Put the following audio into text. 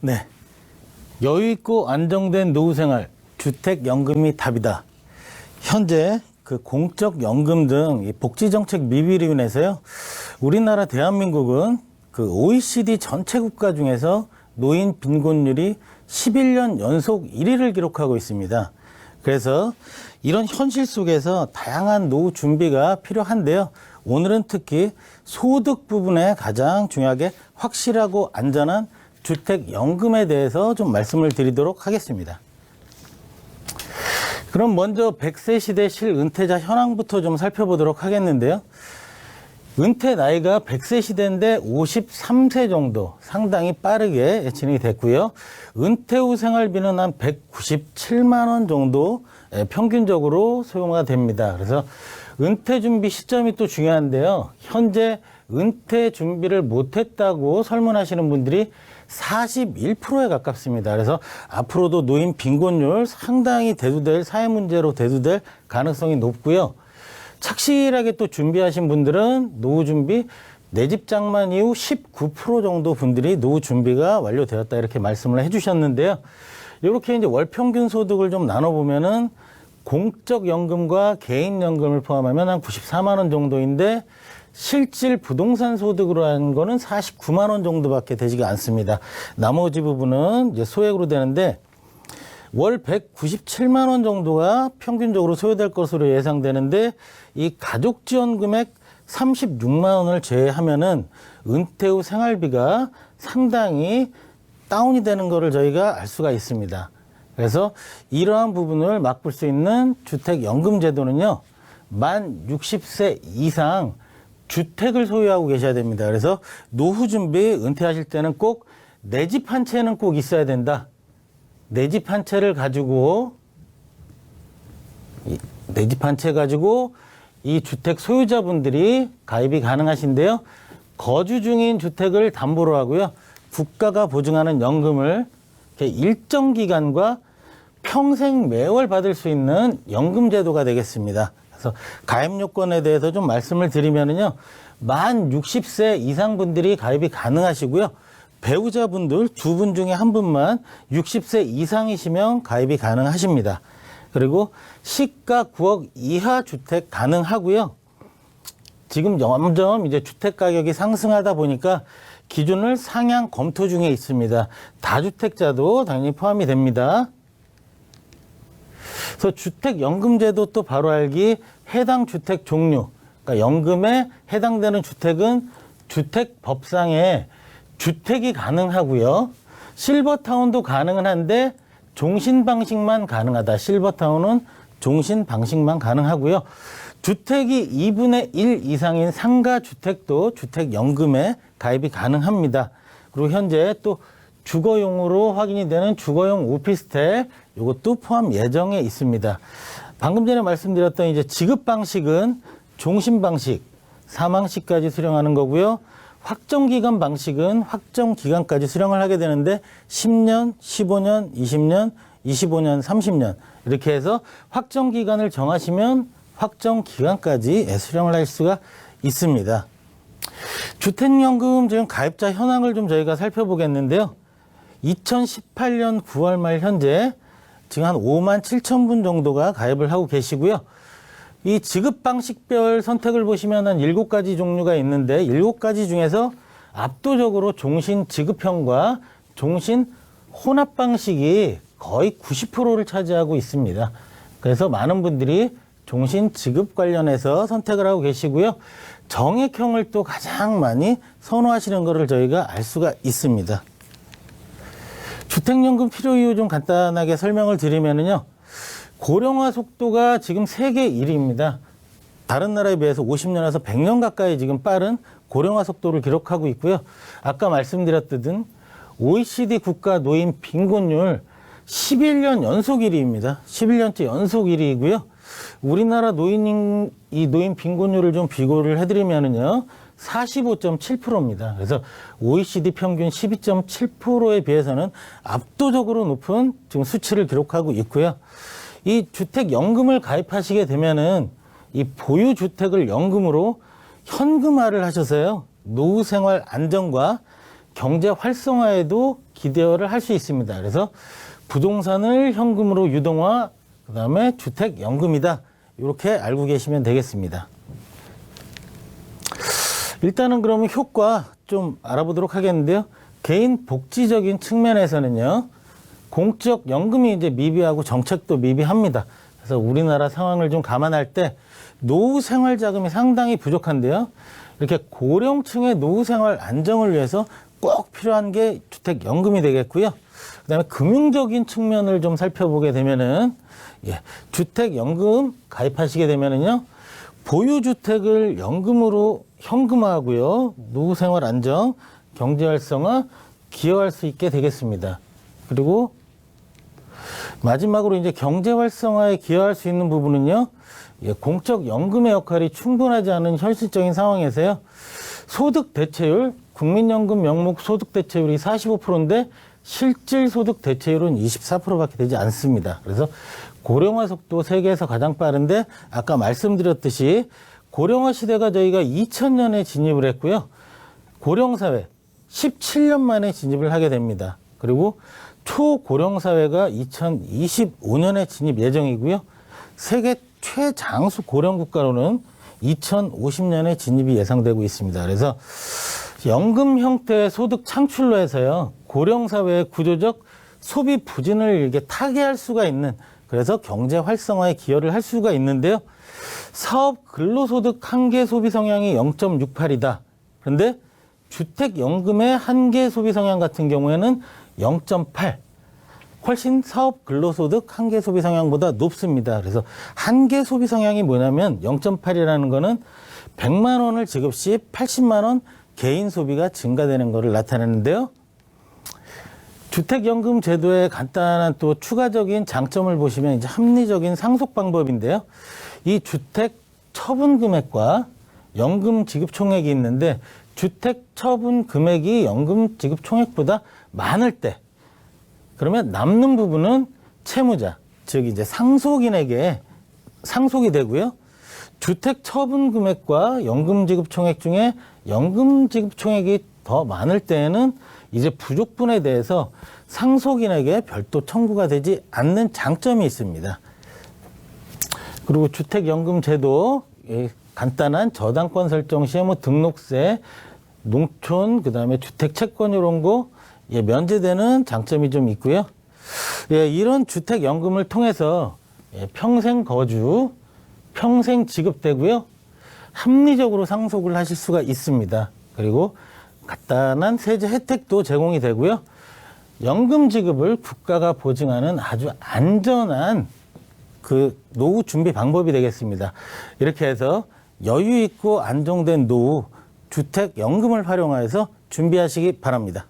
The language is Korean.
네. 여유 있고 안정된 노후 생활, 주택 연금이 답이다. 현재 그 공적 연금 등이 복지 정책 미비로 인해서요. 우리나라 대한민국은 그 OECD 전체 국가 중에서 노인 빈곤율이 11년 연속 1위를 기록하고 있습니다. 그래서 이런 현실 속에서 다양한 노후 준비가 필요한데요. 오늘은 특히 소득 부분에 가장 중요하게 확실하고 안전한 주택 연금에 대해서 좀 말씀을 드리도록 하겠습니다. 그럼 먼저 100세 시대 실은퇴자 현황부터 좀 살펴보도록 하겠는데요. 은퇴 나이가 100세 시대인데 53세 정도 상당히 빠르게 진행이 됐고요. 은퇴 후 생활비는 한 197만 원 정도 예, 평균적으로 소요가 됩니다. 그래서 은퇴 준비 시점이 또 중요한데요. 현재 은퇴 준비를 못했다고 설문하시는 분들이 41%에 가깝습니다. 그래서 앞으로도 노인 빈곤율 상당히 대두될 사회 문제로 대두될 가능성이 높고요. 착실하게 또 준비하신 분들은 노후 준비 내집 장만 이후 19% 정도 분들이 노후 준비가 완료되었다 이렇게 말씀을 해주셨는데요. 이렇게 이제 월 평균 소득을 좀 나눠보면은 공적 연금과 개인 연금을 포함하면 한 94만 원 정도인데 실질 부동산 소득으로 하는 거는 49만 원 정도밖에 되지가 않습니다. 나머지 부분은 이제 소액으로 되는데 월 197만 원 정도가 평균적으로 소요될 것으로 예상되는데 이 가족 지원 금액 36만 원을 제외하면은 은퇴 후 생활비가 상당히 다운이 되는 것을 저희가 알 수가 있습니다. 그래서 이러한 부분을 맛볼 수 있는 주택 연금 제도는요. 만 60세 이상 주택을 소유하고 계셔야 됩니다. 그래서 노후 준비 은퇴하실 때는 꼭 내 집 한 채는 꼭 있어야 된다. 내 집 한 채를 가지고 내 집 한 채 가지고 이 주택 소유자분들이 가입이 가능하신데요. 거주 중인 주택을 담보로 하고요. 국가가 보증하는 연금을 일정 기간과 평생 매월 받을 수 있는 연금 제도가 되겠습니다. 그래서 가입 요건에 대해서 좀 말씀을 드리면은요. 만 60세 이상 분들이 가입이 가능하시고요. 배우자분들 두 분 중에 한 분만 60세 이상이시면 가입이 가능하십니다. 그리고 시가 9억 이하 주택 가능하고요. 지금 점점 이제 주택 가격이 상승하다 보니까 기준을 상향 검토 중에 있습니다. 다주택자도 당연히 포함이 됩니다. 그래서 주택연금제도 또 바로 알기 해당 주택 종류, 그러니까 연금에 해당되는 주택은 주택법상에 주택이 가능하고요. 실버타운도 가능은 한데 종신 방식만 가능하다. 실버타운은 종신 방식만 가능하고요. 주택이 2분의 1 이상인 상가 주택도 주택 연금에 가입이 가능합니다. 그리고 현재 또 주거용으로 확인이 되는 주거용 오피스텔 이것도 포함 예정에 있습니다. 방금 전에 말씀드렸던 이제 지급 방식은 종신 방식, 사망시까지 수령하는 거고요. 확정 기간 방식은 확정 기간까지 수령을 하게 되는데 10년, 15년, 20년, 25년, 30년 이렇게 해서 확정 기간을 정하시면 확정 기간까지 수령을 할 수가 있습니다. 주택연금 지금 가입자 현황을 좀 저희가 살펴보겠는데요. 2018년 9월 말 현재 지금 한 5만 7천 분 정도가 가입을 하고 계시고요. 이 지급 방식별 선택을 보시면 한 7가지 종류가 있는데 7가지 중에서 압도적으로 종신 지급형과 종신 혼합 방식이 거의 90%를 차지하고 있습니다. 그래서 많은 분들이 종신 지급 관련해서 선택을 하고 계시고요. 정액형을 또 가장 많이 선호하시는 것을 저희가 알 수가 있습니다. 주택연금 필요 이유 좀 간단하게 설명을 드리면은요. 고령화 속도가 지금 세계 1위입니다. 다른 나라에 비해서 50년에서 100년 가까이 지금 빠른 고령화 속도를 기록하고 있고요. 아까 말씀드렸듯은 OECD 국가 노인 빈곤율 11년 연속 1위입니다. 11년째 연속 1위이고요. 우리나라 노인 이 노인 빈곤율을 좀 비교를 해드리면은요. 45.7%입니다. 그래서 OECD 평균 12.7%에 비해서는 압도적으로 높은 지금 수치를 기록하고 있고요. 이 주택 연금을 가입하시게 되면은 이 보유 주택을 연금으로 현금화를 하셔서요. 노후 생활 안정과 경제 활성화에도 기대를 할 수 있습니다. 그래서 부동산을 현금으로 유동화, 그다음에 주택 연금이다. 이렇게 알고 계시면 되겠습니다. 일단은 그러면 효과 좀 알아보도록 하겠는데요. 개인 복지적인 측면에서는요. 공적 연금이 이제 미비하고 정책도 미비합니다. 그래서 우리나라 상황을 좀 감안할 때 노후 생활 자금이 상당히 부족한데요. 이렇게 고령층의 노후 생활 안정을 위해서 꼭 필요한 게 주택 연금이 되겠고요. 그다음에 금융적인 측면을 좀 살펴보게 되면은 예, 주택 연금 가입하시게 되면은요. 보유 주택을 연금으로 현금화하고요. 노후 생활 안정, 경제 활성화 기여할 수 있게 되겠습니다. 그리고 마지막으로 이제 경제 활성화에 기여할 수 있는 부분은요. 예, 공적 연금의 역할이 충분하지 않은 현실적인 상황에서요. 소득 대체율, 국민연금 명목 소득 대체율이 45%인데 실질 소득 대체율은 24%밖에 되지 않습니다. 그래서 고령화 속도 세계에서 가장 빠른데 아까 말씀드렸듯이 고령화 시대가 저희가 2000년에 진입을 했고요. 고령사회 17년 만에 진입을 하게 됩니다. 그리고 초고령 사회가 2025년에 진입 예정이고요. 세계 최장수 고령 국가로는 2050년에 진입이 예상되고 있습니다. 그래서 연금 형태의 소득 창출로 해서요. 고령 사회의 구조적 소비 부진을 이렇게 타개할 수가 있는 그래서 경제 활성화에 기여를 할 수가 있는데요. 사업 근로소득 한계 소비 성향이 0.68이다. 그런데 주택연금의 한계 소비 성향 같은 경우에는 0.8. 훨씬 사업 근로소득 한계 소비 성향보다 높습니다. 그래서 한계 소비 성향이 뭐냐면 0.8이라는 거는 100만 원을 지급 시 80만 원 개인 소비가 증가되는 것을 나타내는데요. 주택연금 제도의 간단한 또 추가적인 장점을 보시면 이제 합리적인 상속 방법인데요. 이 주택 처분 금액과 연금 지급 총액이 있는데 주택 처분 금액이 연금 지급 총액보다 많을 때 그러면 남는 부분은 채무자, 즉 이제 상속인에게 상속이 되고요. 주택 처분 금액과 연금 지급 총액 중에 연금 지급 총액이 더 많을 때에는 이제 부족분에 대해서 상속인에게 별도 청구가 되지 않는 장점이 있습니다. 그리고 주택연금 제도 예, 간단한 저당권 설정 시에 뭐 등록세, 농촌 그 다음에 주택 채권 이런 거 예, 면제되는 장점이 좀 있고요. 예, 이런 주택 연금을 통해서 예, 평생 거주, 평생 지급되고요. 합리적으로 상속을 하실 수가 있습니다. 그리고 간단한 세제 혜택도 제공이 되고요. 연금 지급을 국가가 보증하는 아주 안전한 그 노후 준비 방법이 되겠습니다. 이렇게 해서 여유 있고 안정된 노후 주택 연금을 활용하여서 준비하시기 바랍니다.